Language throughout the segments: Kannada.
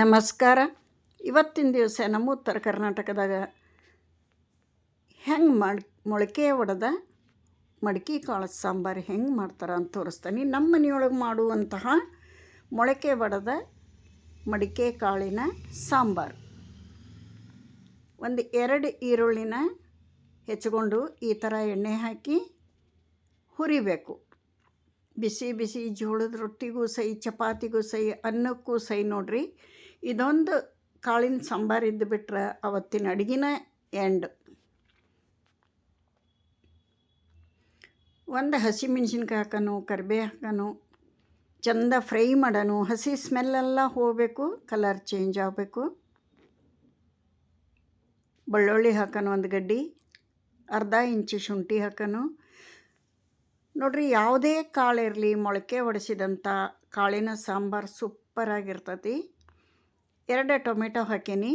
ನಮಸ್ಕಾರ. ಇವತ್ತಿನ ದಿವಸ ನಮ್ಮ ಉತ್ತರ ಕರ್ನಾಟಕದಾಗ ಹೆಂಗೆ ಮಾಡಿ ಮೊಳಕೆ ಒಡೆದ ಮಡಕೆ ಕಾಳು ಸಾಂಬಾರು ಹೆಂಗೆ ಮಾಡ್ತಾರೆ ಅಂತ ತೋರಿಸ್ತೀನಿ. ನಮ್ಮ ಮನೆಯೊಳಗೆ ಮಾಡುವಂತಹ ಮೊಳಕೆ ಒಡೆದ ಮಡಿಕೆ ಕಾಳಿನ ಸಾಂಬಾರು. ಒಂದು ಎರಡು ಈರುಳ್ಳಿನ ಹೆಚ್ಕೊಂಡು ಈ ಥರ ಎಣ್ಣೆ ಹಾಕಿ ಹುರಿಬೇಕು. ಬಿಸಿ ಬಿಸಿ ಜೋಳದ ರೊಟ್ಟಿಗೂ ಸೈ, ಚಪಾತಿಗೂ ಸೈ, ಅನ್ನಕ್ಕೂ ಸೈ ನೋಡ್ರಿ. ಇದೊಂದು ಕಾಳಿನ ಸಾಂಬಾರು ಇದ್ದು ಬಿಟ್ರೆ ಅವತ್ತಿನ ಅಡುಗೆನ ಎಂಡ್. ಒಂದು ಹಸಿ ಮೆಣಸಿನ್ಕಾಯಿ ಹಾಕೋನು ಕರಿಬೇ ಹಾಕೋನು, ಚಂದ ಫ್ರೈ ಮಾಡೋನು, ಹಸಿ ಸ್ಮೆಲ್ಲೆಲ್ಲ ಹೋಗಬೇಕು ಕಲರ್ ಚೇಂಜ್ ಆಗಬೇಕು. ಬೆಳ್ಳುಳ್ಳಿ ಹಾಕೋನು ಒಂದು ಗಡ್ಡಿ, ಅರ್ಧ ಇಂಚು ಶುಂಠಿ ಹಾಕೋನು. ನೋಡ್ರಿ, ಯಾವುದೇ ಕಾಳು ಇರಲಿ ಮೊಳಕೆ ಹೊಡೆಸಿದಂಥ ಕಾಳಿನ ಸಾಂಬಾರು ಸೂಪರಾಗಿರ್ತತಿ ಎರಡು ಟೊಮೆಟೊ ಹಾಕೀನಿ.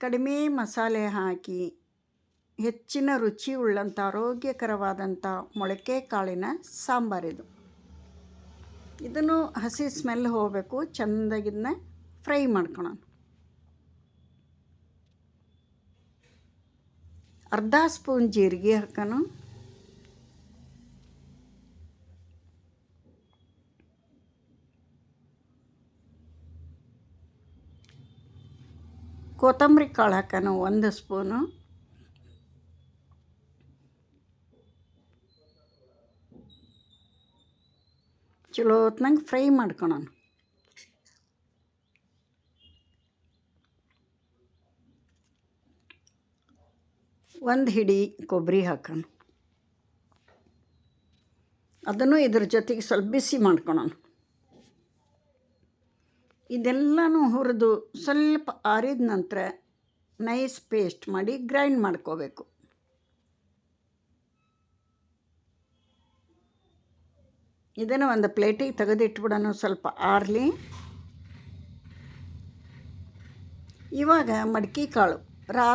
ಕಡಿಮೆ ಮಸಾಲೆ ಹಾಕಿ ಹೆಚ್ಚಿನ ರುಚಿ ಉಳ್ಳಂಥ ಆರೋಗ್ಯಕರವಾದಂಥ ಮೊಳಕೆ ಕಾಳಿನ ಸಾಂಬಾರಿದು ಇದನ್ನು ಹಸಿ ಸ್ಮೆಲ್ ಹೋಗಬೇಕು ಚೆಂದಾಗಿದ್ದನ್ನ ಫ್ರೈ ಮಾಡ್ಕೊಳೋಣ. ಅರ್ಧ ಸ್ಪೂನ್ ಜೀರಿಗೆ ಹಾಕೋಣ. ಕೊತ್ತಂಬರಿ ಕಾಳು ಹಾಕೋಣ ಒಂದು ಸ್ಪೂನು. ಚಲೋ ಹೊತ್ನಂಗೆ ಫ್ರೈ ಮಾಡ್ಕೊಳೋಣ ಒಂದು ಹಿಡಿ ಕೊಬ್ಬರಿ ಹಾಕೋಣ. ಅದನ್ನು ಇದ್ರ ಜೊತೆಗೆ ಸ್ವಲ್ಪ ಬಿಸಿ ಮಾಡ್ಕೊಳೋಣ ಇದೆಲ್ಲನೂ ಹುರಿದು ಸ್ವಲ್ಪ ಆರಿದ ನಂತರ ನೈಸ್ ಪೇಸ್ಟ್ ಮಾಡಿ ಗ್ರೈಂಡ್ ಮಾಡ್ಕೋಬೇಕು. ಇದನ್ನು ಒಂದು ಪ್ಲೇಟಿಗೆ ತೆಗೆದಿಟ್ಬಿಡೋಣ ಸ್ವಲ್ಪ ಆರಲಿ. ಇವಾಗ ಮಡಿಕೆ ಕಾಳು ರಾ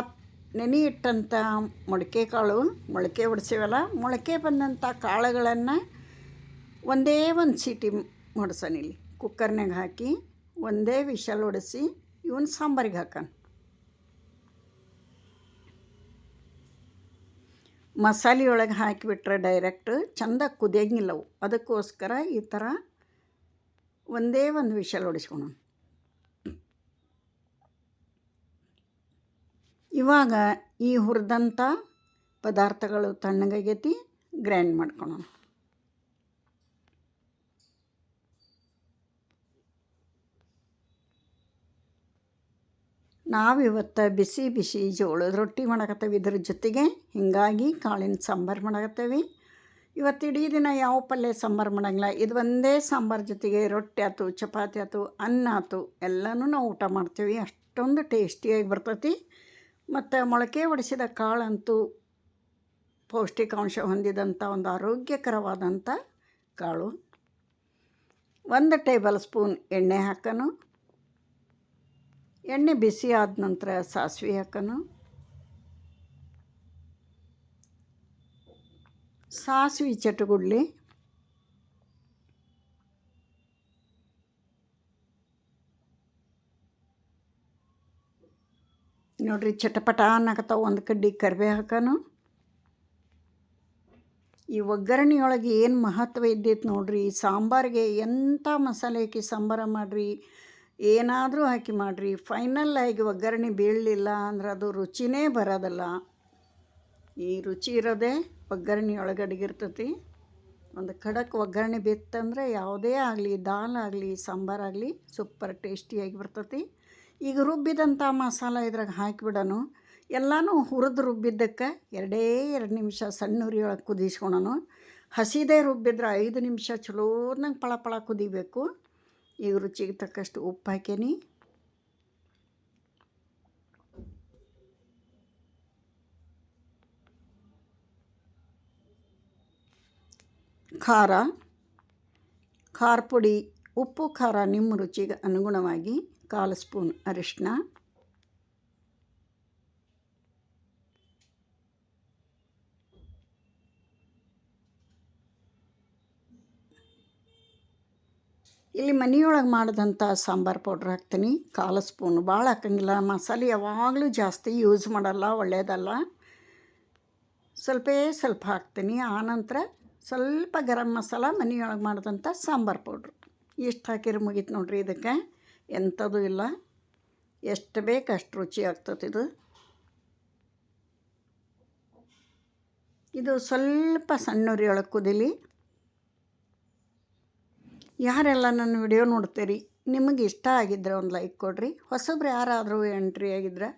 ನೆನೆ ಇಟ್ಟಂಥ ಮೊಳಕೆ ಕಾಳು, ಮೊಳಕೆ ಹೊಡ್ಸೀವಲ್ಲ ಮೊಳಕೆ ಬಂದಂಥ ಕಾಳುಗಳನ್ನು ಒಂದೇ ಒಂದು ಸೀಟಿ ಹೊಡ್ಸೋಣಿಲ್ಲಿ ಕುಕ್ಕರ್ನಾಗ ಹಾಕಿ. ಒಂದೇ ವಿಷಲ್ ಹೊಡೆಸಿ ಇವನ್ ಸಾಂಬಾರಿಗೆ ಹಾಕೋಣ ಮಸಾಲೆ ಒಳಗೆ ಹಾಕಿಬಿಟ್ರೆ ಡೈರೆಕ್ಟ್ ಚಂದ ಕುದಿಯಂಗಿಲ್ಲವು. ಅದಕ್ಕೋಸ್ಕರ ಈ ಥರ ಒಂದೇ ಒಂದು ವಿಷಲ್ ಹೊಡಿಸ್ಕೊಳ ಇವಾಗ ಈ ಹುರಿದಂಥ ಪದಾರ್ಥಗಳು ತಣ್ಣಗಾಗೈತಿ, ಗ್ರೈಂಡ್ ಮಾಡ್ಕೊಳೋಣ ನಾವಿವತ್ತು ಬಿಸಿ ಬಿಸಿ ಜೋಳದ ರೊಟ್ಟಿ ಮಾಡಕತ್ತೇವೆ. ಇದ್ರ ಜೊತೆಗೆ ಹೀಗಾಗಿ ಕಾಳಿನ ಸಾಂಬಾರು ಮಾಡಕತ್ತೇವೆ. ಇವತ್ತು ಇಡೀ ದಿನ ಯಾವ ಪಲ್ಯ ಸಾಂಬಾರು ಮಾಡಂಗಿಲ್ಲ. ಇದು ಒಂದೇ ಸಾಂಬಾರು ಜೊತೆಗೆ ರೊಟ್ಟಿ ಆಯ್ತು ಚಪಾತಿ ಆಯ್ತು ಅನ್ನ ಆಯ್ತು ಎಲ್ಲನೂ ನಾವು ಊಟ ಮಾಡ್ತೀವಿ. ಅಷ್ಟೊಂದು ಟೇಸ್ಟಿಯಾಗಿ ಬರ್ತೈತಿ. ಮತ್ತು ಮೊಳಕೆ ಒಡಿಸಿದ ಕಾಳಂತೂ ಪೌಷ್ಟಿಕಾಂಶ ಹೊಂದಿದಂಥ ಒಂದು ಆರೋಗ್ಯಕರವಾದಂಥ ಕಾಳು. ಒಂದು ಟೇಬಲ್ ಸ್ಪೂನ್ ಎಣ್ಣೆ ಹಾಕೋನು. ಎಣ್ಣೆ ಬಿಸಿ ಆದ ನಂತರ ಸಾಸಿವೆ ಹಾಕೋಣ. ಸಾಸಿವೆ ಚಟಗುಡ್ಲಿ ನೋಡ್ರಿ ಚಟಪಟ ಅನ್ನಕತ್ತಾವ ಒಂದು ಕಡ್ಡಿ ಕರಿಬೇ ಹಾಕೋನು ಈ ಒಗ್ಗರಣೆಯೊಳಗೆ ಏನು ಮಹತ್ವ ಇದ್ದೈತೆ ನೋಡ್ರಿ, ಸಾಂಬಾರಿಗೆ ಎಂಥ ಮಸಾಲೆ ಹಾಕಿ ಸಾಂಬಾರ ಮಾಡಿರಿ ಏನಾದರೂ ಹಾಕಿ ಮಾಡಿರಿ. ಫೈನಲ್ ಆಗಿ ಒಗ್ಗರಣೆ ಬೀಳಲಿಲ್ಲ ಅಂದ್ರೆ ಅದು ರುಚಿನೇ ಬರೋದಲ್ಲ. ಈ ರುಚಿ ಇರೋದೇ ಒಗ್ಗರಣೆ ಒಳಗಡೆಗಿರ್ತತಿ ಒಂದು ಖಡಕ್ ಒಗ್ಗರಣೆ ಬಿತ್ತಂದರೆ ಯಾವುದೇ ಆಗಲಿ, ದಾಲ್ ಆಗಲಿ ಸಾಂಬಾರಾಗಲಿ ಸೂಪರ್ ಟೇಸ್ಟಿಯಾಗಿ ಬರ್ತತಿ. ಈಗ ರುಬ್ಬಿದಂಥ ಮಸಾಲ ಇದ್ರಾಗ ಹಾಕಿಬಿಡೋನು. ಎಲ್ಲನೂ ಹುರಿದು ರುಬ್ಬಿದ್ದಕ್ಕೆ ಎರಡೇ ಎರಡು ನಿಮಿಷ ಸಣ್ಣ ಉರಿಯೊಳಗೆ ಕುದಿಸ್ಕೊಳೋನು. ಹಸಿದೇ ರುಬ್ಬಿದ್ರೆ ಐದು ನಿಮಿಷ ಚಲೋದಂಗೆ ಪಳ ಪಳ ಕುದಿಬೇಕು. ಈಗ ರುಚಿಗೆ ತಕ್ಕಷ್ಟು ಉಪ್ಪು ಹಾಕೇನಿ. ಖಾರ. ಖಾರ ಪುಡಿ, ಉಪ್ಪು, ಖಾರ ನಿಮ್ಮ ರುಚಿಗೆ ಅನುಗುಣವಾಗಿ ಕಾಲು ಸ್ಪೂನ್ ಅರಿಶಿನ ಇಲ್ಲಿ ಮನೆಯೊಳಗೆ ಮಾಡಿದಂಥ ಸಾಂಬಾರು ಪೌಡ್ರ್ ಹಾಕ್ತೀನಿ. ಕಾಲು ಸ್ಪೂನು. ಭಾಳ ಹಾಕಂಗಿಲ್ಲ. ಮಸಾಲೆ ಯಾವಾಗಲೂ ಜಾಸ್ತಿ ಯೂಸ್ ಮಾಡಲ್ಲ. ಒಳ್ಳೆಯದಲ್ಲ ಸ್ವಲ್ಪೇ ಸ್ವಲ್ಪ ಹಾಕ್ತೀನಿ. ಆನಂತರ ಸ್ವಲ್ಪ ಗರಂ ಮಸಾಲ ಮನೆಯೊಳಗೆ ಮಾಡಿದಂಥ ಸಾಂಬಾರು ಪೌಡ್ರು. ಇಷ್ಟು ಹಾಕಿರಿ ಮುಗೀತು ನೋಡ್ರಿ ಇದಕ್ಕೆ. ಎಂಥದ್ದು ಇಲ್ಲ. ಎಷ್ಟು ಬೇಕು ಅಷ್ಟು ರುಚಿ ಆಗ್ತದೆ ಇದು. ಇದು ಸ್ವಲ್ಪ ಸಣ್ಣ ಉರಿಯೊಳಗೆ ಕುದಿಲಿ. ಯಾರೆಲ್ಲ ನನ್ನ ವಿಡಿಯೋ ನೋಡ್ತೀರಿ? ನಿಮಗೆ ಇಷ್ಟ ಆಗಿದ್ರೆ ಒಂದು ಲೈಕ್ ಕೊಡಿರಿ. ಹೊಸಬ್ರು ಯಾರಾದರೂ ಎಂಟ್ರಿ ಆಗಿದ್ರೆ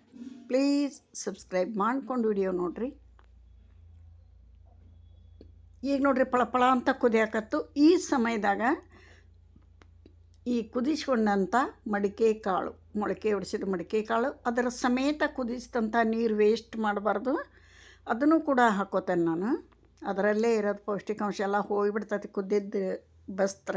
ಪ್ಲೀಸ್ ಸಬ್ಸ್ಕ್ರೈಬ್ ಮಾಡ್ಕೊಂಡು ವಿಡಿಯೋ ನೋಡಿರಿ. ಈಗ ನೋಡ್ರಿ ಪಳಪಳ ಅಂತ ಕುದಿಯಾಕತ್ತು. ಈ ಸಮಯದಾಗ ಈ ಕುದಿಸ್ಕೊಂಡಂಥ ಮಡಿಕೆ ಕಾಳು, ಮೊಳಕೆ ಹೊಡಿಸಿದ ಮಡಿಕೆ ಕಾಳು, ಅದರ ಸಮೇತ ಕುದಿಸಿದಂಥ ನೀರು ವೇಸ್ಟ್ ಮಾಡಬಾರ್ದು. ಅದನ್ನು ಕೂಡ ಹಾಕೋತೇನೆ ನಾನು. ಅದರಲ್ಲೇ ಇರೋದು ಪೌಷ್ಟಿಕಾಂಶ ಎಲ್ಲ ಹೋಗಿಬಿಡ್ತೈತಿ ಕುದ್ದಿದ್ದು ಬಸ್ತ್ರ.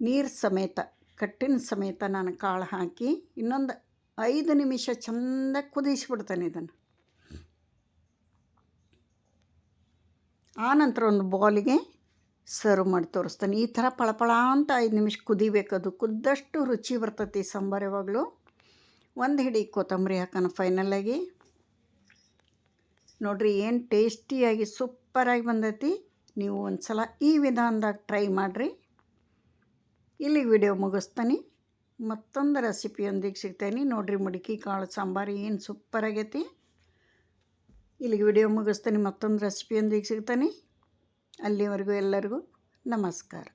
ನೀರು ಸಮೇತ, ಕಟ್ಟಿನ ಸಮೇತ ನಾನು ಕಾಳು ಹಾಕಿ ಇನ್ನೊಂದು ಐದು ನಿಮಿಷ ಚೆಂದ ಕುದಿಸ್ಬಿಡ್ತೇನೆ ಇದನ್ನು. ಆನಂತರ ಒಂದು ಬಾಲಿಗೆ ಸರ್ವ್ ಮಾಡಿ ತೋರಿಸ್ತೇನೆ. ಈ ಥರ ಪಳಪಳ ಅಂತ ಐದು ನಿಮಿಷ ಕುದಿಬೇಕದು ಕುದ್ದಷ್ಟು ರುಚಿ ಬರ್ತೈತಿ ಸಾಂಬಾರು ಯಾವಾಗಲೂ. ಒಂದು ಹಿಡಿ ಕೊತ್ತಂಬರಿ ಹಾಕೋಣ ಫೈನಲಾಗಿ ನೋಡಿರಿ ಏನು ಟೇಸ್ಟಿಯಾಗಿ ಸೂಪರಾಗಿ ಬಂದೈತಿ. ನೀವು ಒಂದು ಸಲ ಈ ವಿಧಾನದಾಗ ಟ್ರೈ ಮಾಡಿರಿ. ಇಲ್ಲಿಗೆ ವಿಡಿಯೋ ಮುಗಿಸ್ತಾನೆ. ಮತ್ತೊಂದು ರೆಸಿಪಿಯೊಂದಿಗೆ ಸಿಗ್ತಾನೆ. ನೋಡಿರಿ, ಮಡಿಕೆ, ಕಾಳು, ಸಾಂಬಾರು ಏನು ಸೂಪರ್ ಆಗೈತಿ. ಇಲ್ಲಿಗೆ ವಿಡಿಯೋ ಮುಗಿಸ್ತೀನಿ. ಮತ್ತೊಂದು ರೆಸಿಪಿಯೊಂದಿಗೆ ಸಿಗ್ತಾನೆ. ಅಲ್ಲಿವರೆಗೂ ಎಲ್ಲರಿಗೂ ನಮಸ್ಕಾರ.